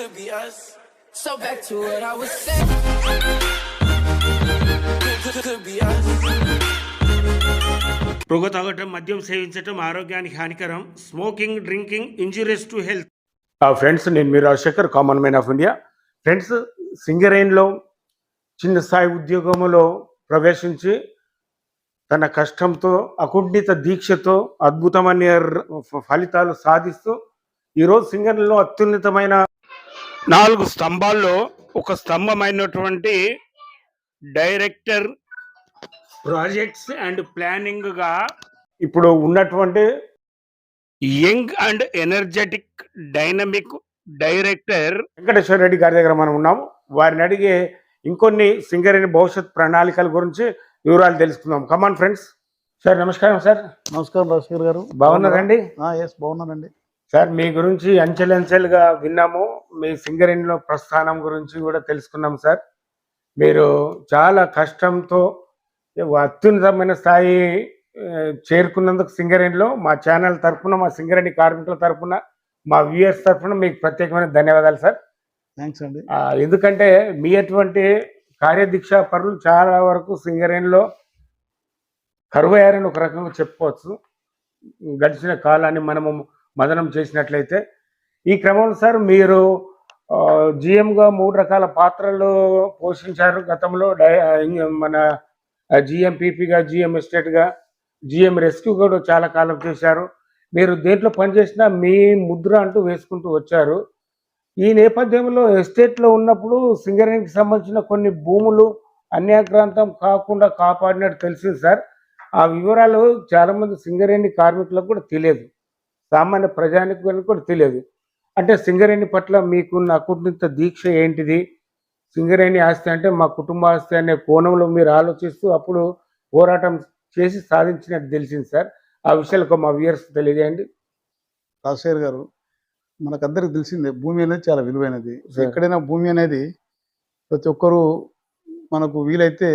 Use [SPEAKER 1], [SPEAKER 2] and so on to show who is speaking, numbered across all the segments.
[SPEAKER 1] could be us. So back to what I was saying. Could, could, could be us.
[SPEAKER 2] పొగ తాగటం మద్యం సేవించటం ఆరోగ్యానికి హానికరం smoking drinking injurious to health friends నేను మీరు Rajasekhar common man of India friends సింగరేన్లో చిన్న స్థాయి ఉద్యోగంలో ప్రవేశించి తన కష్టంతో అకుంఠిత దీక్షతో అద్భుతమైన ఫలితాలు సాధిస్తూ ఈరోజు సింగరేణిలో అత్యున్నతమైన నాలుగు స్తంభాల్లో ఒక స్తంభమైనటువంటి డైరెక్టర్ ప్రాజెక్ట్స్ అండ్ ప్లానింగ్గా ఇప్పుడు ఉన్నటువంటి young and energetic dynamic director Venkateswara Reddy గారి దగ్గర మనం ఉన్నాము. వారిని అడిగే ఇంకొన్ని సింగరేణి భవిష్యత్ ప్రణాళికల గురించి వివరాలు తెలుసుకుందాం. కమాన్ ఫ్రెండ్స్ సార్ నమస్కారం సార్
[SPEAKER 3] నమస్కారం రాజశేఖర్ గారు.
[SPEAKER 2] బాగున్నారండి?
[SPEAKER 3] ఎస్ బాగున్నానండి.
[SPEAKER 2] సార్ మీ గురించి అంచెలంచెలుగా విన్నాము. మీ సింగరేణిలో ప్రస్థానం గురించి కూడా తెలుసుకున్నాం సార్. మీరు చాలా కష్టంతో అత్యున్నతమైన స్థాయి చేరుకున్నందుకు సింగరేణిలో మా ఛానల్ తరఫున మా సింగరేణి కార్మికుల తరఫున మా వ్యూయర్స్ తరఫున మీకు ప్రత్యేకమైన ధన్యవాదాలు సార్.
[SPEAKER 3] థ్యాంక్స్ అండి.
[SPEAKER 2] ఎందుకంటే మీ అటువంటి కార్యదీక్ష పరులు చాలా వరకు సింగరేణిలో కరువయ్యారని ఒక రకంగా చెప్పుకోవచ్చు. గడిచిన కాలాన్ని మనము మదనం చేసినట్లయితే ఈ క్రమంలో సార్ మీరు జిఎంగా మూడు రకాల పాత్రలు పోషించారు గతంలో. మన జిఎం పీపీగా జిఎం ఎస్టేట్గా జిఎం రెస్క్యూ కూడా చాలా కాలం చేశారు. మీరు దేంట్లో పనిచేసినా మీ ముద్ర అంటూ వేసుకుంటూ వచ్చారు. ఈ నేపథ్యంలో ఎస్టేట్లో ఉన్నప్పుడు సింగరేణికి సంబంధించిన కొన్ని భూములు అన్యాక్రాంతం కాకుండా కాపాడినట్టు తెలిసింది సార్. ఆ వివరాలు చాలామంది సింగరేణి కార్మికులకు కూడా తెలియదు. సామాన్య ప్రజానికి కూడా తెలియదు. అంటే సింగరేణి పట్ల మీకున్న అకుంఠిత దీక్ష ఏంటిది? సింగరేణి ఆస్తి అంటే మా కుటుంబ ఆస్తి అనే కోణంలో మీరు ఆలోచిస్తూ అప్పుడు పోరాటం చేసి సాధించినట్టు తెలిసింది సార్. ఆ విషయాలకు మా వ్యూయర్స్ తెలియజేయండి.
[SPEAKER 3] రాజశేఖర్ గారు మనకందరికి తెలిసిందే భూమి అనేది చాలా విలువైనది. ఎక్కడైనా భూమి అనేది ప్రతి ఒక్కరూ మనకు వీలైతే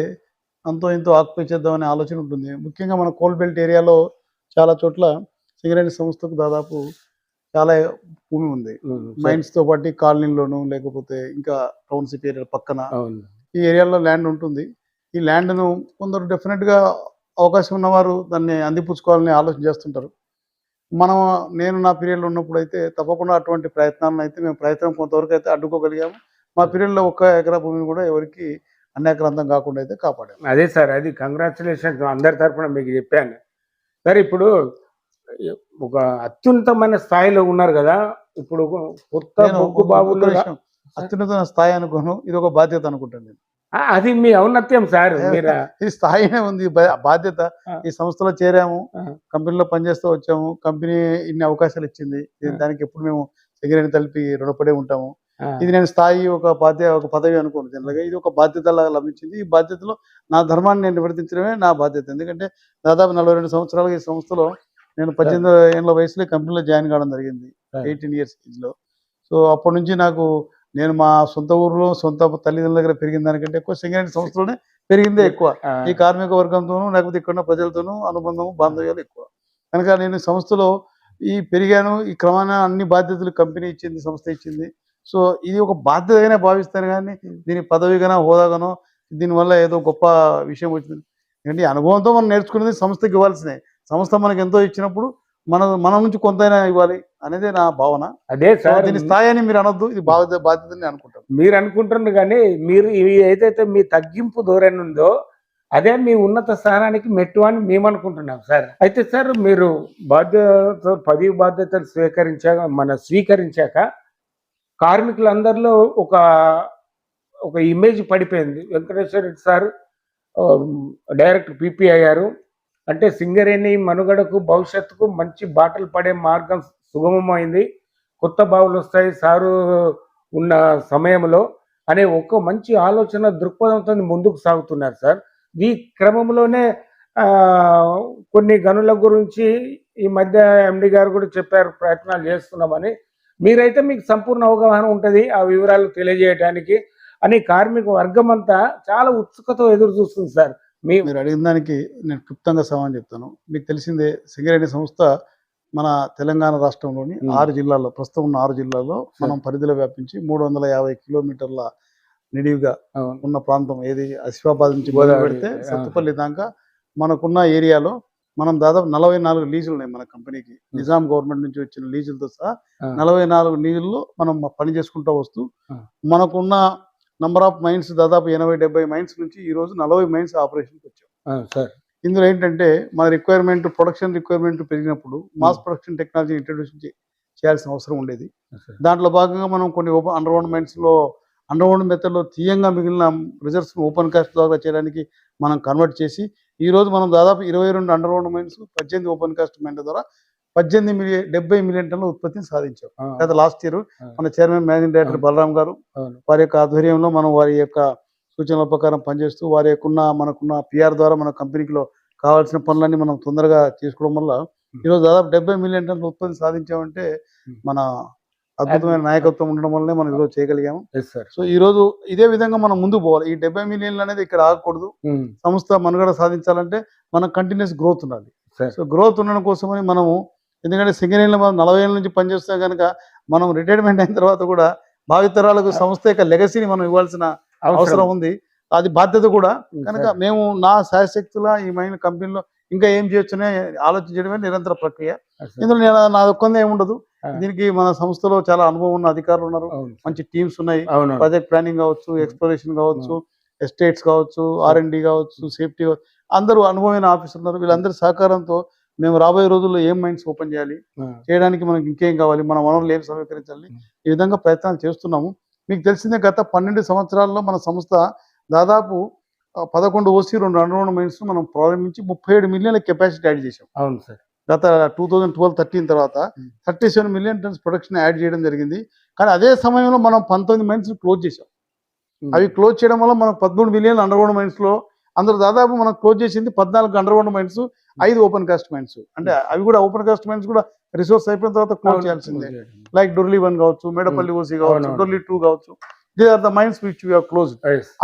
[SPEAKER 3] అంతో ఇంతో ఆక్యుపై చేద్దామనే ఆలోచన ఉంటుంది. ముఖ్యంగా మన కోల్ బెల్ట్ ఏరియాలో చాలా చోట్ల సింగరేణి సంస్థకు దాదాపు చాలా భూమి ఉంది. మైన్స్తో పాటు కాలనీలోను లేకపోతే ఇంకా టౌన్షిప్ ఏరియా పక్కన ఈ ఏరియాలో ల్యాండ్ ఉంటుంది. ఈ ల్యాండ్ను కొందరు డెఫినెట్గా అవకాశం ఉన్నవారు దాన్ని అందిపుచ్చుకోవాలని ఆలోచన చేస్తుంటారు. మనం నేను నా పీరియడ్లో ఉన్నప్పుడు అయితే తప్పకుండా అటువంటి ప్రయత్నాలను అయితే మేము ప్రయత్నం కొంతవరకు అయితే అడ్డుకోగలిగాము. మా పీరియడ్లో ఒక్క ఎకరా భూమిని కూడా ఎవరికి అన్యాక్రాంతం కాకుండా అయితే కాపాడాము.
[SPEAKER 2] అదే సార్ అది కంగ్రాచులేషన్స్ అందరి తరఫున మీకు చెప్పాను. సార్ ఇప్పుడు ఒక అత్యున్నతమైన స్థాయిలో ఉన్నారు కదా. ఇప్పుడు కొత్త బొగ్గు బాబులు
[SPEAKER 3] అత్యున్నత స్థాయి అనుకోను. ఇది ఒక బాధ్యత అనుకుంటాను నేను.
[SPEAKER 2] అది మీ ఔన్నత్యం సార్.
[SPEAKER 3] ఈ స్థాయినే ఉంది. బాధ్యత. ఈ సంస్థలో చేరాము. కంపెనీలో పనిచేస్తూ వచ్చాము. కంపెనీ ఇన్ని అవకాశాలు ఇచ్చింది. దానికి ఎప్పుడు మేము సిగరెట్ తలిపి రుణపడే ఉంటాము. ఇది నేను స్థాయి ఒక బాధ్యత ఒక పదవి అనుకోను. జనరల్గా ఇది ఒక బాధ్యత లాగా లభించింది. ఈ బాధ్యతలో నా ధర్మాన్ని నేను నివర్తించడమే నా బాధ్యత. ఎందుకంటే దాదాపు నలభై రెండు సంవత్సరాలుగా ఈ సంస్థలో నేను పద్దెనిమిది ఏళ్ళ వయసులో కంపెనీలో జాయిన్ కావడం జరిగింది. ఎయిటీన్ ఇయర్స్ ఏజ్లో సో అప్పటి నుంచి నాకు నేను మా సొంత ఊర్లో సొంత తల్లిదండ్రుల దగ్గర పెరిగిన దానికంటే ఎక్కువ సింగరేణి సంస్థలోనే పెరిగిందే ఎక్కువ.
[SPEAKER 2] ఆ,
[SPEAKER 3] ఈ కార్మిక వర్గంతోనూ లేకపోతే ఇక్కడ ప్రజలతోనూ అనుబంధం బాంధవ్యాలు ఎక్కువ. కనుక నేను సంస్థలో ఈ పెరిగాను ఈ క్రమాన అన్ని బాధ్యతలు కంపెనీ ఇచ్చింది సంస్థ ఇచ్చింది. సో ఇది ఒక బాధ్యతగానే భావిస్తాను కానీ దీని పదవిగానో హోదాగానో దీనివల్ల ఏదో గొప్ప విషయం వచ్చింది. ఎందుకంటే అనుభవంతో మనం నేర్చుకునేది సంస్థకి ఇవ్వాల్సినవి సంస్థ మనకు ఎంతో ఇచ్చినప్పుడు మన మన నుంచి కొంతైనా ఇవ్వాలి అనేది నా భావన.
[SPEAKER 2] అదే సార్
[SPEAKER 3] దీని స్థాయి అని మీరు అనొద్దు ఇది బాధ్యత బాధ్యతని అనుకుంటాను.
[SPEAKER 2] మీరు అనుకుంటున్నారు కానీ మీరు ఇవి ఏదైతే మీ తగ్గింపు ధోరణి ఉందో అదే మీ ఉన్నత స్థానానికి మెట్టు అని మేము అనుకుంటున్నాం సార్. అయితే సార్ మీరు బాధ్యత పదవి బాధ్యతలు స్వీకరించాక మన స్వీకరించాక కార్మికులందరిలో ఒక ఒక ఇమేజ్ పడిపోయింది. Venkateswara Reddy sir direct PP అయ్యారు అంటే సింగరేణి మనుగడకు భవిష్యత్తుకు మంచి బాటలు పడే మార్గం సుగమమైంది. కొత్త బావులు వస్తాయి సారు ఉన్న సమయంలో అనే ఒక మంచి ఆలోచన దృక్పథంతో ముందుకు సాగుతున్నారు సార్. ఈ క్రమంలోనే కొన్ని గనుల గురించి ఈ మధ్య ఎండి గారు కూడా చెప్పారు ప్రయత్నాలు చేస్తున్నామని. మీరైతే మీకు సంపూర్ణ అవగాహన ఉంటుంది ఆ వివరాలు తెలియజేయడానికి అని కార్మిక వర్గం అంతా చాలా ఉత్సుకతో ఎదురు చూస్తుంది సార్. మీ
[SPEAKER 3] మీరు అడిగిన దానికి నేను క్లుప్తంగా సమాధానం చెప్తాను మీకు తెలిసిందే సింగరేణి సంస్థ మన తెలంగాణ రాష్ట్రంలోని. ఆరు జిల్లాల్లో ప్రస్తుతం ఉన్న ఆరు జిల్లాల్లో మనం పరిధిలో వ్యాపించి మూడు వందల యాభై కిలోమీటర్ల నిడివిగా ఉన్న ప్రాంతం ఏది ఆసిఫాబాద్ నుంచి పెడితే. సత్తుపల్లి దాకా మనకున్న ఏరియాలో మనం దాదాపు నలభై నాలుగు లీజులు ఉన్నాయి మన కంపెనీకి నిజాం గవర్నమెంట్ నుంచి వచ్చిన లీజులతో సహా. నలభై నాలుగు లీజుల్లో మనం పని చేసుకుంటూ వస్తూ. మనకున్న నంబర్ ఆఫ్ మైన్స్ దాదాపు ఎనభై డెబ్బై మైన్స్ నుంచి ఈ రోజు నలభై మైన్స్ ఆపరేషన్కి వచ్చాం.
[SPEAKER 2] సార్.
[SPEAKER 3] ఇందులో ఏంటంటే మన రిక్వైర్మెంట్ ప్రొడక్షన్ రిక్వైర్మెంట్ పెరిగినప్పుడు మాస్ ప్రొడక్షన్ టెక్నాలజీ ఇంట్రడ్యూస్ చేయాల్సిన అవసరం ఉండేది. దాంట్లో భాగంగా మనం కొన్ని ఓపెన్ అండర్ గ్రౌండ్ మైన్స్లో అండర్ గ్రౌండ్ మెథడ్లో తీయంగా మిగిలిన రిజర్వ్స్ ఓపెన్ కాస్ట్ ద్వారా చేయడానికి మనం కన్వర్ట్ చేసి ఈ రోజు మనం దాదాపు ఇరవై రెండు అండర్ గ్రౌండ్ మైన్స్ పద్దెనిమిది ఓపెన్ కాస్ట్ మైన్ ద్వారా పద్దెనిమిది మిలియన్ డెబ్బై మిలియన్ టన్నుల ఉత్పత్తిని సాధించాం. గత లాస్ట్ ఇయర్. మన చైర్మన్ మేనేజింగ్ డైరెక్టర్. బలరాం గారు వారి యొక్క ఆధ్వర్యంలో మనం వారి యొక్క సూచనల ప్రకారం పనిచేస్తూ వారి యొక్క ఉన్న మనకున్న పిఆర్ ద్వారా మన కంపెనీలో కావాల్సిన పనులన్నీ మనం తొందరగా చేసుకోవడం వల్ల ఈరోజు దాదాపు డెబ్బై మిలియన్ టన్నుల ఉత్పత్తి సాధించామంటే. మన అద్భుతమైన నాయకత్వం ఉండడం వల్లనే మనం ఈరోజు చేయగలిగాము. సో ఈ రోజు ఇదే విధంగా మనం ముందుకు పోవాలి. ఈ డెబ్బై మిలియన్లు అనేది ఇక్కడ ఆగకూడదు. సంస్థ మనుగడ సాధించాలంటే మన కంటిన్యూస్ గ్రోత్ ఉండాలి. సో గ్రోత్ ఉండడం కోసమని మనము ఎందుకంటే సింగరేణిలో మనం నలభై ఏళ్ళ నుంచి పనిచేస్తాం కనుక మనం రిటైర్మెంట్ అయిన తర్వాత కూడా భావితరాలకు సంస్థ యొక్క లెగసీని మనం ఇవ్వాల్సిన అవసరం. ఉంది. అది బాధ్యత కూడా. కనుక. మేము నా శాయశక్తుల ఈ మైన్ కంపెనీలో ఇంకా ఏం చేయొచ్చనే ఆలోచించడమే నిరంతర ప్రక్రియ. ఇందులో నేను నా ఒక్కందే ఏముండదు. దీనికి మన సంస్థలో చాలా అనుభవం ఉన్న అధికారులు ఉన్నారు. మంచి టీమ్స్ ఉన్నాయి. ప్రాజెక్ట్ ప్లానింగ్ కావచ్చు ఎక్స్ప్లోరేషన్ కావచ్చు ఎస్టేట్స్ కావచ్చు ఆర్ అండ్ డి కావచ్చు సేఫ్టీ అందరూ అనుభవమైన ఆఫీసర్ ఉన్నారు. వీళ్ళందరి సహకారంతో మేము రాబోయే రోజుల్లో ఏం మైండ్స్ ఓపెన్ చేయాలి? చేయడానికి మనకి ఇంకేం కావాలి? మన వనరులు ఏం సమీకరించాలి? ఈ విధంగా ప్రయత్నాలు చేస్తున్నాము. మీకు తెలిసిందే గత పన్నెండు సంవత్సరాల్లో మన సంస్థ దాదాపు పదకొండు ఓసీ రెండు అండర్ మైన్స్ మనం ప్రారంభించి ముప్పై ఏడు మిలియన్ల కెపాసిటీ యాడ్ చేసాం
[SPEAKER 2] అవును సార్.
[SPEAKER 3] గత టూ థౌజండ్ ట్వెల్వ్ థర్టీన్ తర్వాత. Thirty seven million tons production add చేయడం జరిగింది. కానీ అదే సమయంలో మనం పంతొమ్మిది మైన్స్ క్లోజ్ చేసాం అవి క్లోజ్ చేయడం వల్ల మనకు పదమూడు మిలియన్ అండర్ గ్రౌండ్ మైన్స్లో అందులో దాదాపు మనం క్లోజ్ చేసింది పద్నాలుగు అండర్ గ్రౌండ్ మైన్స్ ఐదు ఓపెన్ కాస్ట్ మైన్స్ అంటే అవి కూడా ఓపెన్ కాస్ట్ మైన్స్ కూడా రిసోర్స్ అయిపోయిన తర్వాత క్లోజ్ చేయాల్సిందే. లైక్ డొర్లీ వన్ కావచ్చు మేడపల్లి ఓసీ కావచ్చు. డొర్లీ టూ కావచ్చు. These are the mines which you close.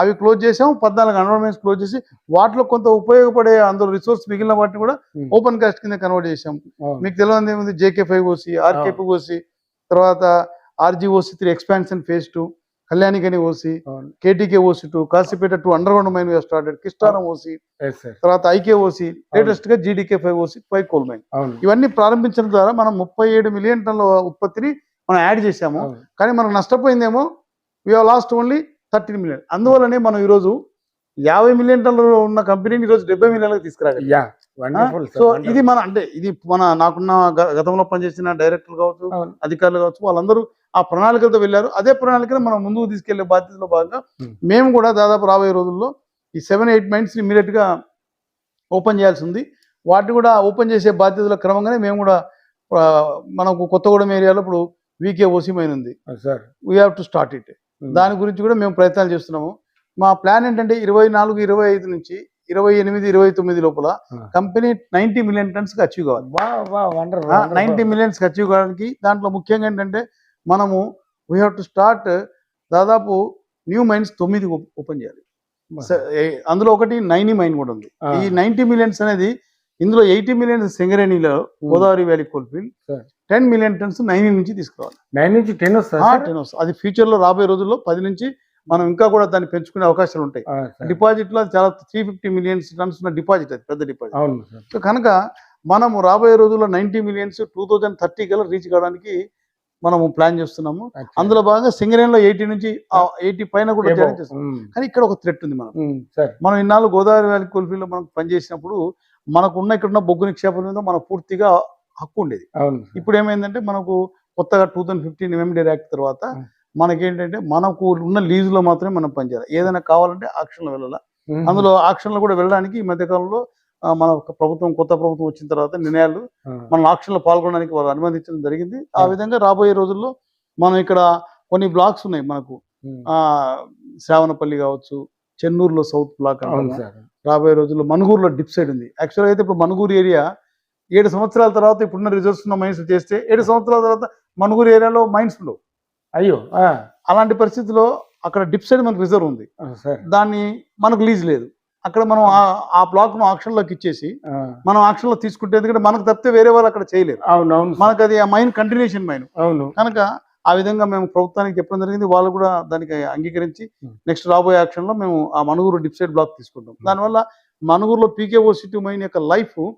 [SPEAKER 3] అవి క్లోజ్ చేసాం పద్నాలుగు అండర్ మైన్స్ క్లోజ్ చేసి వాటిలో కొంత ఉపయోగపడే అందులో రిసోర్స్ మిగిలిన వాటిని కూడా ఓపెన్ కాస్ట్ కింద కన్వర్ట్ చేసాం. మీకు తెలియదు ఏముంది JK five OC RKP OC తర్వాత RG OC three expansion phase two కళ్యాణికని OC. KTK OC two Kasipet two underground mine started Kistaram OC. తర్వాత ఐకే ఓసి లేటెస్ట్గా GDK five OC five coal mine ఇవన్నీ ప్రారంభించడం ద్వారా మనం ముప్పై ఏడు మిలియన్ టన్నుల ఉత్పత్తిని మనం యాడ్ చేశాము.
[SPEAKER 2] అవును.
[SPEAKER 3] కానీ మనకు నష్టపోయిందేమో we lost only thirteen million అందువల్లనే మనం ఈరోజు యాభై మిలియన్ టన్నులు ఉన్న కంపెనీని ఈరోజు డెబ్బై మిలియన్లకు
[SPEAKER 2] వండర్ఫుల్
[SPEAKER 3] సో ఇది మన అంటే ఇది మన నాకున్న గతంలో పనిచేసిన డైరెక్టర్ కావచ్చు. అధికారులు కావచ్చు వాళ్ళందరూ ఆ ప్రణాళికలతో వెళ్ళారు. అదే ప్రణాళికను మనం ముందుకు తీసుకెళ్ళే బాధ్యతలో భాగంగా
[SPEAKER 2] Hmm.
[SPEAKER 3] మేము కూడా దాదాపు రాబోయే రోజుల్లో ఈ సెవెన్ ఎయిట్ మైండ్స్ ఇమీడియట్గా ఓపెన్ చేయాల్సి ఉంది. వాటిని కూడా ఓపెన్ చేసే బాధ్యతల క్రమంగానే మేము కూడా మనకు కొత్తగూడెం ఏరియాలో ఇప్పుడు వీకే ఓసీ మైన్ ఉంది.
[SPEAKER 2] Sir
[SPEAKER 3] we have to start it దాని గురించి కూడా మేము ప్రయత్నాలు చేస్తున్నాము. మా ప్లాన్ ఏంటంటే ఇరవై నాలుగు ఇరవై ఐదు నుంచి ఇరవై ఎనిమిది ఇరవై తొమ్మిది లోపల. కంపెనీ నైన్టీ మిలియన్ టన్స్కి అచీవ్ కావాలి నైన్టీ మిలియన్స్ అచీవ్ కావడానికి దాంట్లో ముఖ్యంగా ఏంటంటే మనము వీ హ్యావ్ టు స్టార్ట్ దాదాపు న్యూ మైన్స్ తొమ్మిది ఓపెన్ చేయాలి అందులో ఒకటి నైనీ మైన్ కూడా ఉంది. ఈ నైన్టీ మిలియన్స్ అనేది ఇందులో ఎయిటీ మిలియన్స్ సింగరేణిలో Godavari valley coalfield. Ten million tons Naini నుంచి తీసుకురావాలి
[SPEAKER 2] నైన్ నుంచి టెన్ వస్తుంది
[SPEAKER 3] 10 వస్తుంది. అది ఫ్యూచర్లో రాబోయే రోజుల్లో పది నుంచి మనం ఇంకా కూడా దాన్ని పెంచుకునే అవకాశాలు ఉంటాయి. డిపాజిట్లో అది చాలా త్రీ ఫిఫ్టీ మిలియన్స్ టన్స్ ఉన్న డిపాజిట్ అది పెద్ద డిపాజిట్. సో కనుక మనము రాబోయే రోజుల్లో ninety millions two thousand thirty కల్లా రీచ్ కావడానికి మనము ప్లాన్ చేస్తున్నాము. అందులో భాగంగా సింగరేణిలో ఎయిటీ నుంచి ఎయిటీ పైన కూడా చేయడం చేస్తున్నాం కానీ ఇక్కడ ఒక థ్రెట్ ఉంది మనం మనం ఇన్నాళ్ళు గోదావరి వ్యాలీ కోల్ఫీల్డ్లో మనం పనిచేసినప్పుడు మనకు ఉన్న ఇక్కడ ఉన్న బొగ్గు నిక్షేపం మీద మనకు పూర్తిగా హక్కు ఉండేది. ఇప్పుడు ఏమైందంటే మనకు కొత్తగా two thousand fifteen MMD act తర్వాత. మనకేంటంటే మనకు ఉన్న లీజులో మాత్రమే మనం పనిచేయాలి. ఏదైనా కావాలంటే ఆక్షన్లో వెళ్ళాలి. అందులో ఆక్షన్లో కూడా వెళ్ళడానికి ఈ మధ్య కాలంలో ఆ, మన ప్రభుత్వం కొత్త ప్రభుత్వం వచ్చిన తర్వాత నిర్ణయాలు మన ఆక్షన్లో పాల్గొనడానికి వాళ్ళు అనుమతించడం జరిగింది. ఆ. విధంగా రాబోయే రోజుల్లో మనం ఇక్కడ కొన్ని బ్లాక్స్ ఉన్నాయి మనకు. శ్రావణపల్లి కావచ్చు చెన్నూరులో సౌత్ బ్లాక్ రాబోయే రోజుల్లో మనుగూరులో డిప్ సైడ్ ఉంది. యాక్చువల్గా అయితే ఇప్పుడు మనుగూరు ఏరియా ఏడు సంవత్సరాల తర్వాత ఇప్పుడున్న రిజర్వ్స్ ఉన్న మైన్స్ చేస్తే ఏడు సంవత్సరాల తర్వాత మనుగూరు ఏరియాలో మైన్స్ ఉండవు
[SPEAKER 2] అయ్యో
[SPEAKER 3] అలాంటి పరిస్థితిలో అక్కడ డిప్ సైడ్ మనకు రిజర్వ్ ఉంది. దాన్ని మనకు లీజ్ లేదు. అక్కడ మనం ఆ- బ్లాక్ను ఆక్షన్లోకి ఇచ్చేసి మనం ఆక్షన్లో తీసుకుంటే ఎందుకంటే మనకు తప్పితే వేరే వాళ్ళు అక్కడ చేయలేరు.
[SPEAKER 2] అవును అవును సార్,
[SPEAKER 3] మనకు అది ఆ మైన్ కంటిన్యూషన్ మైన్.
[SPEAKER 2] అవును.
[SPEAKER 3] కనుక ఆ విధంగా మేము ప్రభుత్వానికి చెప్పడం జరిగింది. వాళ్ళు కూడా దానికి అంగీకరించి. నెక్స్ట్ రాబోయే యాక్షన్లో మేము ఆ మనుగురు డిప్సైడ్ బ్లాక్ తీసుకుంటాం. దానివల్ల మనుగురులో పీకేఓ సిటీ మైన్ యొక్క లైఫ్.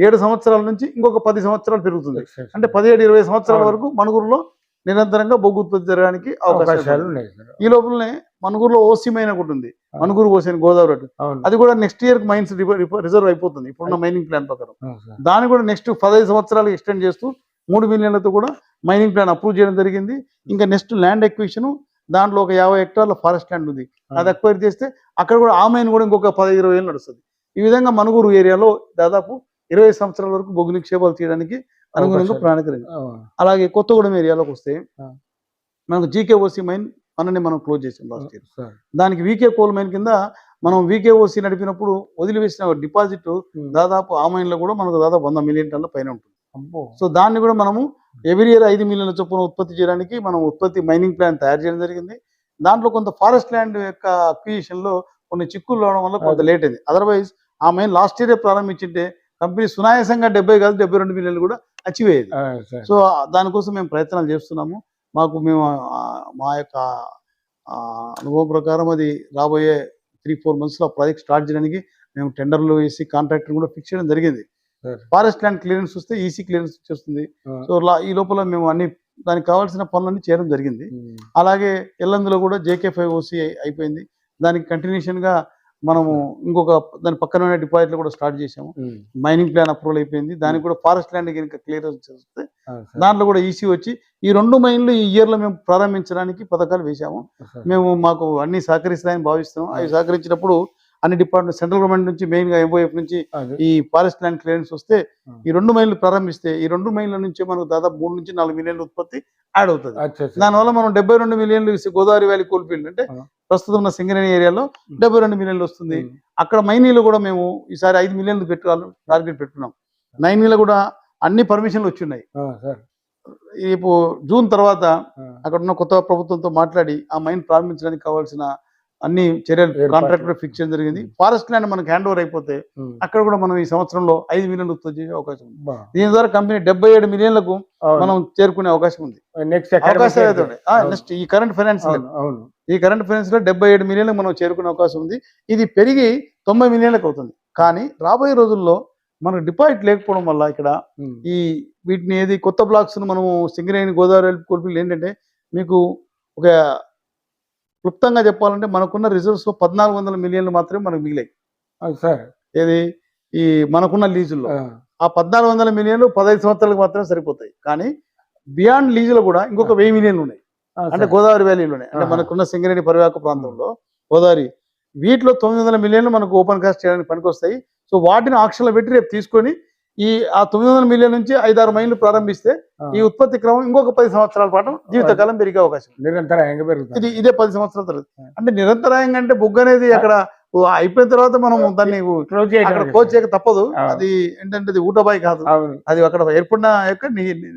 [SPEAKER 3] ఏడు సంవత్సరాల నుంచి ఇంకొక పది సంవత్సరాలు పెరుగుతుంది. అంటే పదిహేడు ఇరవై సంవత్సరాల. వరకు మనుగురులో నిరంతరంగా బొగ్గు ఉత్పత్తి జరగడానికి
[SPEAKER 2] అవకాశాలు ఉన్నాయి.
[SPEAKER 3] ఈ లోపలనే మనుగురులో ఓసీ మైన్ ఒకటి ఉంది. మనుగురు ఓసీ గోదావరి అది కూడా నెక్స్ట్ ఇయర్ మైన్స్ రిజర్వ్ అయిపోతుంది. ఇప్పుడున్న మైనింగ్ ప్లాన్ ప్రకారం. దాన్ని కూడా నెక్స్ట్ పదహైదు సంవత్సరాలు ఎక్స్టెండ్ చేస్తూ మూడు మిలియన్లతో కూడా మైనింగ్ ప్లాన్ అప్రూవ్ చేయడం జరిగింది. ఇంకా నెక్స్ట్ ల్యాండ్ ఎక్విషన్ దాంట్లో ఒక యాభై హెక్టార్ల ఫారెస్ట్ ల్యాండ్ ఉంది. అది అక్వైర్ చేస్తే అక్కడ కూడా ఆ మైన్ కూడా ఇంకొక పది ఇరవై ఏళ్ళు నడుస్తుంది. ఈ విధంగా మనుగురు ఏరియాలో దాదాపు ఇరవై సంవత్సరాల వరకు బొగ్గు నిక్షేపాలు తీయడానికి అనుగుణంగా. ప్రణాళిక. అలాగే కొత్తగూడెం ఏరియాలోకి వస్తే. మనకు జీకేఓసి మైన్ మనని మనం క్లోజ్ చేసాం లాస్ట్ ఇయర్. దానికి వీకే కోల్ మైన్ కింద మనం వీకేఓసి నడిపినప్పుడు వదిలివేసిన డిపాజిట్. దాదాపు ఆ మైన్లో కూడా మనకు దాదాపు వంద మిలియన్ టన్నుల పైన ఉంటుంది. సో దాన్ని కూడా మనము ఎవ్రీ ఇయర్ ఐదు మిలియన్ల చొప్పున ఉత్పత్తి చేయడానికి మనం ఉత్పత్తి మైనింగ్ ప్లాన్ తయారు చేయడం జరిగింది దాంట్లో కొంత ఫారెస్ట్ ల్యాండ్ యొక్క అక్విజిషన్లో కొన్ని చిక్కులు రావడం వల్ల కొంత లేట్ అయింది అదర్వైజ్ ఆ మైన్ లాస్ట్ ఇయరే ప్రారంభించింటే కంపెనీ సునాయాసంగా డెబ్బై కాదు డెబ్బై రెండు మిలియన్లు కూడా అచీవ్ అయ్యేది. సో దానికోసం మేము ప్రయత్నాలు చేస్తున్నాము మాకు మేము మా యొక్క అనుభవం ప్రకారం అది రాబోయే త్రీ ఫోర్ మంత్స్లో ప్రాజెక్ట్ స్టార్ట్ చేయడానికి మేము టెండర్లు వేసి కాంట్రాక్టర్ కూడా ఫిక్స్ చేయడం జరిగింది. ఫారెస్ట్ ల్యాండ్ క్లియరెన్స్ వస్తే ఈసీ క్లియరెన్స్ వచ్చేస్తుంది. సో ఈ లోపల మేము అన్ని దానికి కావాల్సిన పనులన్నీ చేయడం జరిగింది. అలాగే ఎల్లందులో కూడా జేకే ఫైవ్ ఓసీ అయిపోయింది దానికి కంటిన్యూషన్గా మనము ఇంకొక దాని పక్కన ఉన్న డిపాజిట్లు కూడా స్టార్ట్ చేసాము. మైనింగ్ ప్లాన్ అప్రూవల్ అయిపోయింది దానికి కూడా ఫారెస్ట్ ల్యాండ్ కనుక క్లియరెన్స్ వస్తే. దాంట్లో కూడా ఈసీ వచ్చి ఈ రెండు మైన్లు ఈ ఇయర్లో మేము ప్రారంభించడానికి పథకాలు వేశాము. మేము మాకు అన్ని సహకరిస్తాయని భావిస్తున్నాం అవి సహకరించినప్పుడు అన్ని డిపార్ట్మెంట్ సెంట్రల్ గవర్నమెంట్ నుంచి మెయిన్గా ఎంఓఎఫ్ నుంచి. ఈ ఫారెస్ట్ ల్యాండ్ క్లియరెన్స్ వస్తే. ఈ రెండు మైన్లు ప్రారంభిస్తే ఈ రెండు మైన్ల నుంచి మనకు దాదాపు మూడు నుంచి నాలుగు మిలియన్ల ఉత్పత్తి యాడ్ అవుతుంది. దానివల్ల మనం డెబ్బై రెండు మిలియన్లు గోదావరి వ్యాలీ కోల్ఫీల్డ్ అంటే. ప్రస్తుతం ఉన్న సింగరేణి ఏరియాలో డెబ్బై రెండు మిలియన్లు వస్తుంది. అక్కడ మైనీలో కూడా మేము ఈసారి ఐదు మిలియన్లు పెట్టాలి టార్గెట్ పెట్టుకున్నాం నైన్లో కూడా అన్ని పర్మిషన్లు వచ్చి ఉన్నాయి
[SPEAKER 2] ఆ, సార్.
[SPEAKER 3] ఇప్పుడు జూన్ తర్వాత. అక్కడ ఉన్న కొత్త ప్రభుత్వంతో మాట్లాడి ఆ మైన్ ప్రారంభించడానికి కావాల్సిన అన్ని చర్యలు. కాంట్రాక్టర్ ఫిక్స్ చేయడం జరిగింది ఫారెస్ట్ ల్యాండ్ మనకు హ్యాండ్ ఓవర్ అయిపోతే. అక్కడ కూడా మనం ఈ సంవత్సరంలో ఐదు మిలియన్లు ఉత్పత్తి చేసే అవకాశం ఉంది. దీని ద్వారా కంపెనీ డెబ్బై ఏడు మిలియన్లకు. మనం చేరుకునే అవకాశం ఉంది
[SPEAKER 2] నెక్స్ట్
[SPEAKER 3] అవకాశాలు. నెక్స్ట్ ఈ కరెంట్ ఫైనాన్స్
[SPEAKER 2] అవును
[SPEAKER 3] ఈ కరెంట్ ఫైనాన్స్లో డెబ్బై ఏడు మిలియన్లకు మనం చేరుకునే అవకాశం ఉంది ఇది పెరిగి తొంభై మిలియన్లకు అవుతుంది కానీ రాబోయే రోజుల్లో మనకు డిపాజిట్ లేకపోవడం వల్ల ఇక్కడ. ఈ వీటిని ఏది కొత్త బ్లాక్స్ మనము సింగరేణి గోదావరి కోల్పీలు ఏంటంటే మీకు ఒక క్లుప్తంగా చెప్పాలంటే మనకున్న రిజర్వ్స్లో పద్నాలుగు వందల మిలియన్లు మాత్రమే మనకు మిగిలాయి.
[SPEAKER 2] సార్.
[SPEAKER 3] ఏది? ఈ మనకున్న లీజుల్లో.
[SPEAKER 2] ఆ,
[SPEAKER 3] పద్నాలుగు వందల మిలియన్లు పదహైదు సంవత్సరాలకు మాత్రమే సరిపోతాయి. కానీ బియాండ్ లీజులో కూడా ఇంకొక వెయ్యి మిలియన్లు ఉన్నాయి. అంటే. గోదావరి వ్యాలీలోనే అంటే. మనకున్న సింగరేణి పరివాహక ప్రాంతంలో గోదావరి. వీటిలో తొమ్మిది వందల మిలియన్లు మనకు ఓపెన్ కాస్ట్ చేయడానికి పనికొస్తాయి. సో వాటిని ఆక్షన్లో పెట్టి రేపు తీసుకొని ఈ ఆ తొమ్మిది వందల మిలియన్ నుంచి ఐదారు మైళ్ళు ప్రారంభిస్తే ఈ ఉత్పత్తి క్రమం ఇంకొక పది సంవత్సరాల పాటు జీవితకాలం పెరిగే అవకాశం.
[SPEAKER 2] నిరంతరాయంగా పెరుగుతుంది.
[SPEAKER 3] ఇది ఇదే పది సంవత్సరాల తర్వాత. అంటే నిరంతరాయంగా అంటే బొగ్గు అనేది అక్కడ అయిపోయిన తర్వాత మనం దాన్ని
[SPEAKER 2] క్లోజ్
[SPEAKER 3] చేయక తప్పదు. అది ఏంటంటే అది ఊటబాయి కాదు. అది అక్కడ ఏర్పడిన యొక్క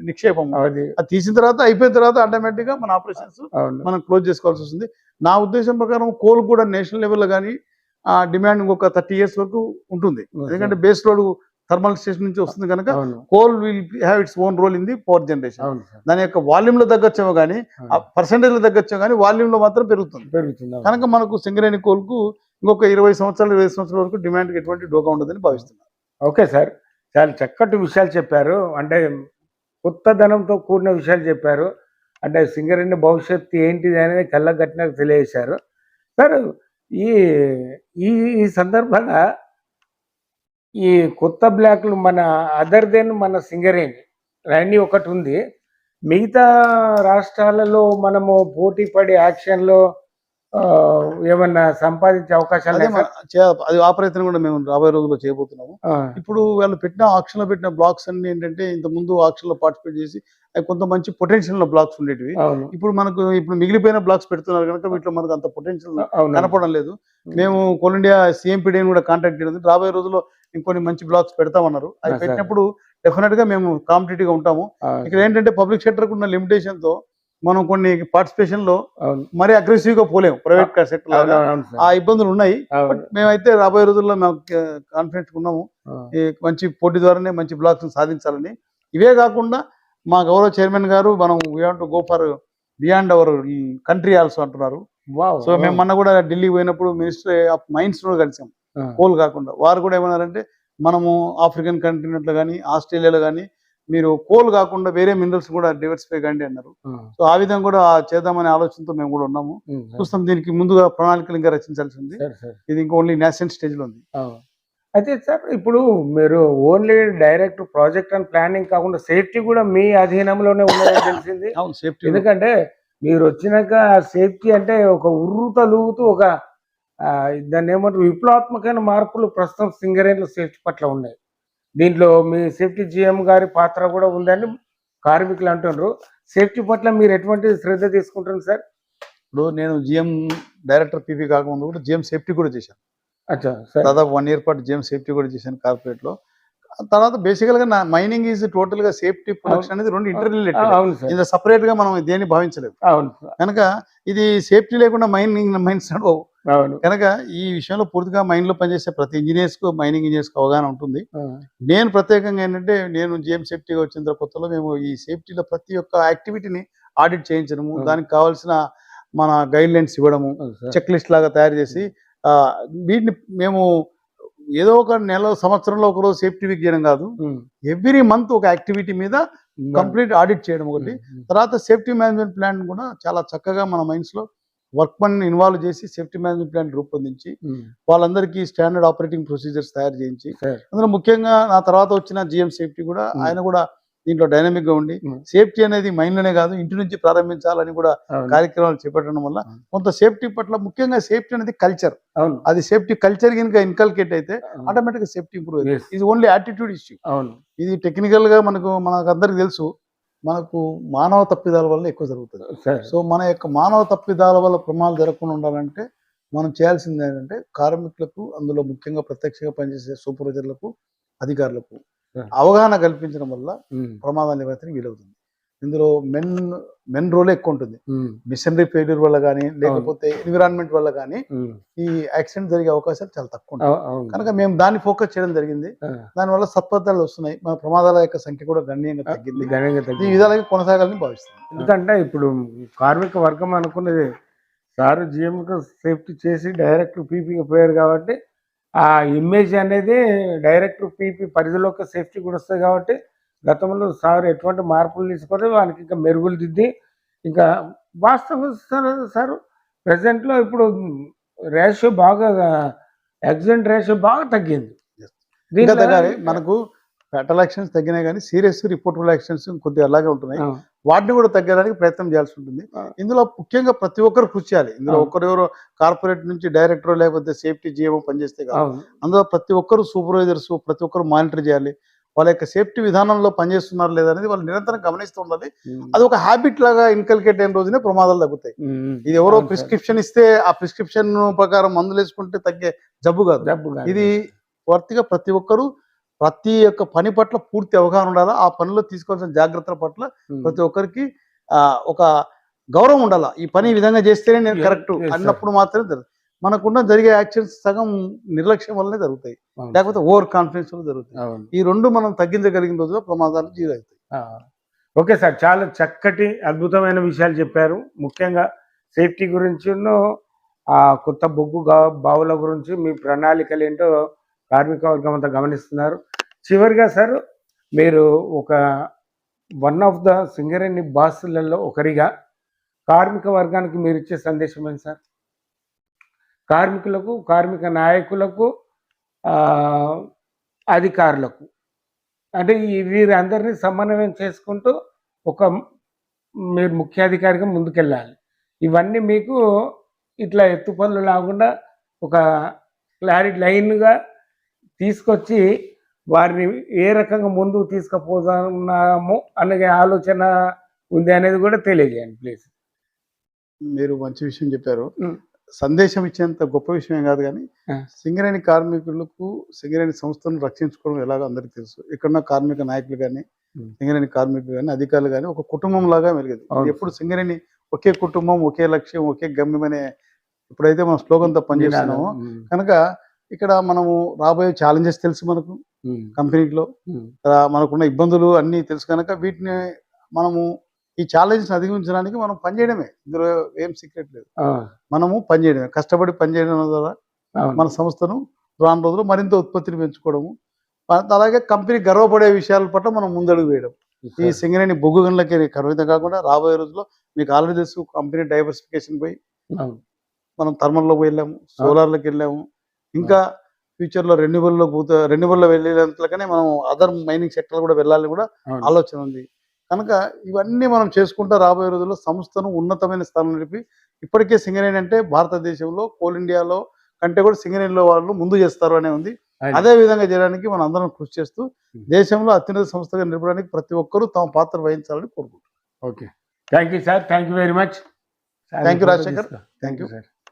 [SPEAKER 3] నిక్షేపం.
[SPEAKER 2] అది
[SPEAKER 3] తీసిన తర్వాత అయిపోయిన తర్వాత ఆటోమేటిక్గా మన ఆపరేషన్స్ మనం క్లోజ్ చేసుకోవాల్సి వస్తుంది. నా ఉద్దేశం ప్రకారం కోల్ కూడా నేషనల్ లెవెల్లో కానీ ఆ డిమాండ్ ఇంకొక థర్టీ ఇయర్స్ వరకు ఉంటుంది. ఎందుకంటే బేస్ లోడ్ థర్మల్ స్టేషన్ నుంచి వస్తుంది కనుక coal will have its own role in the power generation. దాని యొక్క వాల్యూమ్లో తగ్గొచ్చేమో కానీ ఆ పర్సంటేజ్లో తగ్గొచ్చేమో కానీ వాల్యూమ్లో మాత్రం పెరుగుతుంది.
[SPEAKER 2] పెరుగుతుంది.
[SPEAKER 3] కనుక మనకు సింగరేణి కోల్కు ఇంకొక ఇరవై సంవత్సరాలు ఇరవై సంవత్సరాల వరకు డిమాండ్ ఎటువంటి డోకా ఉండదని భావిస్తున్నాను
[SPEAKER 2] ఓకే సార్. చాలా చక్కటి విషయాలు చెప్పారు. అంటే కొత్తదనంతో కూడిన విషయాలు చెప్పారు. అంటే సింగరేణి భవిష్యత్తు ఏంటిది అనేది కళ్ళగట్టినకు తెలియజేశారు. సార్ ఈ ఈ సందర్భంగా ఈ కొత్త బ్లాక్లు మన అదర్ దెన్ మన సింగరేణి. రైనీ ఒకటి ఉంది. మిగతా రాష్ట్రాలలో మనము పోటీ పడి యాక్షన్లో ఏమన్నా సంపాదించే అవకాశాలు
[SPEAKER 3] అదే
[SPEAKER 2] ఉన్నాయా
[SPEAKER 3] మన- చే- అది ఆ ప్రయత్నం కూడా మేము రాబోయే రోజుల్లో చేయబోతున్నాము. ఇప్పుడు వాళ్ళు పెట్టిన ఆక్షన్లో పెట్టిన బ్లాక్స్ అన్ని ఏంటంటే ఇంత ముందు ఆక్షన్లో పార్టిసిపేట్ చేసి అవి కొంత మంచి పొటెన్షియల్ ఉన్న బ్లాక్స్ ఉండేటివి. ఇప్పుడు మనకు ఇప్పుడు మిగిలిపోయిన బ్లాక్స్ పెడుతున్నారు కనుక వీటిలో మనకు అంత పొటెన్షియల్
[SPEAKER 2] అవును
[SPEAKER 3] కనపడడం లేదు. మేము కోల్ ఇండియా సిఎంపీడీని కూడా కాంటాక్ట్ చేయడం. రాబోయే రోజుల్లో ఇంకొన్ని మంచి బ్లాక్స్ పెడతామన్నారు అవి. పెట్టినప్పుడు డెఫినెట్గా మేము కాంపిటేటివ్గా ఉంటాము ఇక్కడ ఏంటంటే పబ్లిక్ సెక్టర్ ఉన్న లిమిటేషన్తో మనం కొన్ని
[SPEAKER 2] పార్టిసిపేషన్లో
[SPEAKER 3] మరీ అగ్రెసివ్గా పోలేము. ప్రైవేట్ సెక్టర్ ఆ ఇబ్బందులు ఉన్నాయి. మేమైతే రాబోయే రోజుల్లో మేము కాన్ఫిడెంట్ ఉన్నాము. మంచి పోటీ ద్వారానే మంచి బ్లాక్స్ సాధించాలని. ఇవే కాకుండా మా గౌరవ చైర్మన్ గారు మనం to go for beyond our country also అంటున్నారు. సో మేము. మొన్న కూడా ఢిల్లీ పోయినప్పుడు మినిస్టర్ ఆఫ్ మైన్స్ కూడా కలిసాం. కోల్ కాకుండా. వారు కూడా ఏమన్నారంటే మనము ఆఫ్రికన్ కంట్రీనట్లో కానీ ఆస్ట్రేలియాలో కానీ మీరు కోల్ కాకుండా వేరే మినరల్స్ కూడా డివర్సిఫై కండి అన్నారు. సో ఆ విధంగా కూడా చేద్దామనే ఆలోచనతో మేము కూడా ఉన్నాము. చూస్తాం దీనికి ముందుగా ప్రణాళికలు ఇంకా రచించాల్సి ఉంది. ఇది ఇంకా ఓన్లీ నేషనల్ స్టేజ్లో ఉంది.
[SPEAKER 2] అయితే సార్ ఇప్పుడు మీరు only direct project and planning కాకుండా సేఫ్టీ కూడా మీ అధీనంలోనే ఉన్నదని తెలిసింది.
[SPEAKER 3] అవును సేఫ్టీ
[SPEAKER 2] ఎందుకంటే మీరు వచ్చినాక సేఫ్టీ అంటే ఒక ఉర్రుత లూగుతూ ఒక దాన్ని ఏమంటారు విప్లవాత్మకమైన మార్పులు ప్రస్తుతం సింగరేణిలో సేఫ్టీ పట్ల ఉన్నాయి. దీంట్లో మీ సేఫ్టీ జిఎం గారి పాత్ర కూడా ఉందని కార్మికులు అంటున్నారు. సేఫ్టీ పట్ల మీరు ఎటువంటి శ్రద్ధ తీసుకుంటారు సార్?
[SPEAKER 3] ఇప్పుడు నేను జిఎం డైరెక్టర్ పీపీ కాకముందు కూడా జిఎం సేఫ్టీ కూడా చేశాను.
[SPEAKER 2] అచ్చా
[SPEAKER 3] దాదాపు వన్ ఇయర్ పాటు జిఎం సేఫ్టీ కూడా చేశాను కార్పొరేట్లో ఆ తర్వాత బేసికల్గా నా మైనింగ్ ఈజ్ టోటల్గా సేఫ్టీ ప్రొడక్షన్ అనేది రెండు
[SPEAKER 2] సార్.
[SPEAKER 3] ఇంత సపరేట్గా మనం దేన్ని భావించలేదు.
[SPEAKER 2] అవును
[SPEAKER 3] కనుక ఇది సేఫ్టీ లేకుండా మైనింగ్ మైన్స్ నడవవు. కనుక ఈ విషయంలో పూర్తిగా మైన్లో పనిచేసే ప్రతి ఇంజనీర్స్కు మైనింగ్ ఇంజనీర్స్కు అవగాహన ఉంటుంది. నేను ప్రత్యేకంగా ఏంటంటే నేను జిఎం సేఫ్టీగా వచ్చిన కొత్తలో మేము ఈ సేఫ్టీలో ప్రతి ఒక్క యాక్టివిటీని ఆడిట్ చేయించడము. దానికి కావాల్సిన మన గైడ్ లైన్స్ ఇవ్వడము. చెక్ లిస్ట్ లాగా తయారు చేసి వీటిని మేము ఏదో ఒక నెల సంవత్సరంలో ఒక రోజు సేఫ్టీ వీక్ చేయడం కాదు. ఎవ్రీ మంత్ ఒక యాక్టివిటీ మీద కంప్లీట్ ఆడిట్ చేయడం ఒకటి. తర్వాత సేఫ్టీ మేనేజ్మెంట్ ప్లాన్ కూడా చాలా చక్కగా మన మైండ్స్ లో వర్క్ పని ఇన్వాల్వ్ చేసి సేఫ్టీ మేనేజ్మెంట్ ప్లాన్ రూపొందించి
[SPEAKER 2] ఉమ్,
[SPEAKER 3] వాళ్ళందరికీ స్టాండర్డ్ ఆపరేటింగ్ ప్రొసీజర్స్ తయారు చేయించి అందులో ముఖ్యంగా నా తర్వాత వచ్చిన జిఎం సేఫ్టీ కూడా
[SPEAKER 2] Hmm.
[SPEAKER 3] ఆయన కూడా దీంట్లో డైనమిక్గా ఉండి
[SPEAKER 2] Hmm.
[SPEAKER 3] సేఫ్టీ అనేది మైండ్లోనే కాదు ఇంటి నుంచి ప్రారంభించాలని కూడా కార్యక్రమాలు చేపట్టడం వల్ల
[SPEAKER 2] Hmm.
[SPEAKER 3] కొంత సేఫ్టీ పట్ల ముఖ్యంగా సేఫ్టీ అనేది కల్చర్
[SPEAKER 2] అవును
[SPEAKER 3] అది సేఫ్టీ కల్చర్ కనుక ఇన్కల్కేట్ అయితే. Automatic safety improve. ఇది ఓన్లీ యాటిట్యూడ్ ఇష్యూ
[SPEAKER 2] అవును
[SPEAKER 3] ఇది టెక్నికల్గా మనకు మనకు అందరికి తెలుసు మనకు మానవ తప్పిదాల వల్ల ఎక్కువ జరుగుతుంది. సో మన యొక్క మానవ తప్పిదాల వల్ల ప్రమాదాలు జరగకుండా ఉండాలంటే మనం చేయాల్సింది ఏంటంటే కార్మికులకు అందులో ముఖ్యంగా ప్రత్యక్షంగా పనిచేసే సూపర్వైజర్లకు అధికారులకు. అవగాహన కల్పించడం వల్ల ప్రమాదాల నివారణ వీలవుతుంది. ఇందులో మెన్ మెన్ రోల్ ఎక్కువ ఉంటుంది మిషనరీ ఫెయిల్యూర్ వల్ల కానీ లేకపోతే ఎన్విరాన్మెంట్ వల్ల కానీ ఈ యాక్సిడెంట్ జరిగే అవకాశాలు చాలా తక్కువ ఉంటాయి. కనుక మేము దాన్ని ఫోకస్ చేయడం జరిగింది. దానివల్ల సత్పథాలు వస్తున్నాయి. మన ప్రమాదాల యొక్క సంఖ్య కూడా గణనీయంగా తగ్గింది. ఈ
[SPEAKER 2] తగ్గింది.
[SPEAKER 3] విధాలుగా కొనసాగాలని భావిస్తున్నాం.
[SPEAKER 2] ఎందుకంటే ఇప్పుడు కార్మిక వర్గం అనుకున్నది సార్ జిఎంకు సేఫ్టీ చేసి డైరెక్ట్ పీపీకి పోయారు కాబట్టి ఆ ఇమేజ్ అనేది డైరెక్ట్ పీపీ పరిధిలోకి సేఫ్టీ కూడా వస్తుంది కాబట్టి గతంలో సార్ ఎటువంటి మార్పులు తీసుకొని వాళ్ళకి ఇంకా మెరుగులు దిద్ది ఇంకా వాస్తవం సార్ సార్ ప్రజెంట్లో ఇప్పుడు రేషియో బాగా యాక్సిడెంట్ రేషియో బాగా తగ్గింది. దీంట్లో-
[SPEAKER 3] మనకు ఫెటల్ యాక్షన్స్ తగ్గినాయి కానీ సీరియస్ రిపోర్టబుల్ యాక్షన్స్ కొద్దిగా అలాగే ఉంటున్నాయి. వాటిని కూడా తగ్గడానికి ప్రయత్నం చేయాల్సి ఉంటుంది. ఇందులో ముఖ్యంగా ప్రతి ఒక్కరు కృషి చేయాలి. ఇందులో
[SPEAKER 2] అవును.
[SPEAKER 3] ఒక్కరెవరో కార్పొరేట్ నుంచి డైరెక్టర్ లేకపోతే సేఫ్టీ జీఎం పనిచేస్తే కాదు. అందులో ప్రతి ఒక్కరు సూపర్వైజర్స్ ప్రతి ఒక్కరు మానిటర్ చేయాలి. వాళ్ళ యొక్క సేఫ్టీ విధానంలో పనిచేస్తున్నారు లేదా అనేది వాళ్ళు నిరంతరం గమనిస్తూ ఉండాలి అది ఒక హ్యాబిట్ లాగా ఇన్కల్కేట్ అయిన రోజునే ప్రమాదాలు తగ్గుతాయి ఇది ఎవరో. ప్రిస్క్రిప్షన్ ఇస్తే ఆ ప్రిస్క్రిప్షన్ ప్రకారం మందులు వేసుకుంటే తగ్గే జబ్బు కాదు
[SPEAKER 2] జబ్బు కాదు.
[SPEAKER 3] ఇది వర్తిగా ప్రతి ఒక్కరు ప్రతి ఒక్క పని పట్ల పూర్తి అవగాహన ఉండాలా ఆ పనిలో తీసుకోవాల్సిన జాగ్రత్తల పట్ల. ప్రతి ఒక్కరికి ఆ, ఒక గౌరవం ఉండాలా ఈ పని ఈ విధంగా చేస్తేనే నేను కరెక్ట్. అన్నప్పుడు మాత్రమే మనకున్న జరిగే యాక్షన్స్ సగం నిర్లక్ష్యం వల్లనే జరుగుతాయి. లేకపోతే ఓవర్ కాన్ఫిడెన్స్ వల్ల జరుగుతాయి. ఈ రెండు మనం తగ్గించగలిగిన రోజుగా ప్రమాదాలు జీరో అవుతాయి
[SPEAKER 2] ఓకే సార్ చాలా చక్కటి అద్భుతమైన విషయాలు చెప్పారు. ముఖ్యంగా సేఫ్టీ గురించి ఆ కొత్త బొగ్గు బావుల గురించి మీ ప్రణాళికలు ఏంటో కార్మిక వర్గం అంతా గమనిస్తున్నారు. చివరిగా సార్ మీరు ఒక వన్ ఆఫ్ ద సింగరేణి బాసులలో ఒకరిగా కార్మిక వర్గానికి మీరు ఇచ్చే సందేశం ఏంటి సార్? కార్మికులకు కార్మిక నాయకులకు అధికారులకు. అంటే ఈ వీరందరినీ సమన్వయం చేసుకుంటూ ఒక మీరు ముఖ్యాధికారిగా ముందుకెళ్ళాలి. ఇవన్నీ మీకు ఇట్లా ఎత్తుపనులు లేకుండా ఒక క్లారిటీ లైన్గా తీసుకొచ్చి వారిని ఏ రకంగా ముందుకు తీసుకుపోతున్నాము అనే ఆలోచన ఉంది అనేది కూడా తెలియజేయండి ప్లీజ్.
[SPEAKER 3] మీరు మంచి విషయం చెప్పారు. సందేశం ఇచ్చేంత గొప్ప విషయం కాదు కానీ. సింగరేణి కార్మికులకు సింగరేణి సంస్థను రక్షించుకోవడం ఎలాగో అందరికీ తెలుసు. ఇక్కడున్న కార్మిక నాయకులు కానీ. సింగరేణి కార్మికులు కానీ అధికారులు కానీ ఒక కుటుంబం లాగా మెలిగేది ఎప్పుడు సింగరేణి ఒకే కుటుంబం ఒకే లక్ష్యం ఒకే గమ్యం అనే ఇప్పుడైతే మనం స్లోగన్తో పనిచేస్తున్నామో కనుక ఇక్కడ మనము రాబోయే ఛాలెంజెస్ తెలుసు మనకు కంపెనీలో మనకున్న ఇబ్బందులు అన్నీ తెలుసు కనుక వీటిని మనము ఈ ఛాలెంజ్ అధిగమించడానికి మనం పనిచేయడమే ఇందులో ఏం సీక్రెట్ లేదు. మనము పనిచేయడమే కష్టపడి పనిచేయడం ద్వారా. మన సంస్థను రాను రోజులు మరింత ఉత్పత్తిని పెంచుకోవడము. అలాగే కంపెనీ గర్వపడే విషయాల పట్ల మనం ముందడుగు వేయడం. ఈ సింగరేణి బొగ్గు గనులకి కరువితం కాకుండా రాబోయే రోజుల్లో మీకు ఆల్రెడీ తెలుసు కంపెనీ డైవర్సిఫికేషన్ పోయి. మనం థర్మల్లో వెళ్ళాము సోలార్లోకి వెళ్ళాము. ఇంకా ఫ్యూచర్లో రెన్యూబుల్లో పోతే రెన్యూబుల్లో వెళ్ళేంతకనే మనం అదర్ మైనింగ్ సెక్టర్ కూడా వెళ్ళాలని కూడా. ఆలోచన ఉంది. కనుక ఇవన్నీ మనం చేసుకుంటూ రాబోయే రోజుల్లో సంస్థను ఉన్నతమైన స్థానం నిలిపి ఇప్పటికే సింగరేణి అంటే భారతదేశంలో కోల్ ఇండియాలో కంటే కూడా సింగరేణిలో వాళ్ళు ముందు చేస్తారు అనే ఉంది. అది. విధంగా చేయడానికి మనం అందరం కృషి చేస్తూ దేశంలో అత్యున్నత సంస్థగా నిలపడానికి ప్రతి ఒక్కరూ తమ పాత్ర వహించాలని కోరుకుంటున్నాం.
[SPEAKER 2] Okay. Thank you sir. Thank you very much.
[SPEAKER 3] Thank you, Rajasekhar. Thank you.
[SPEAKER 2] Sir.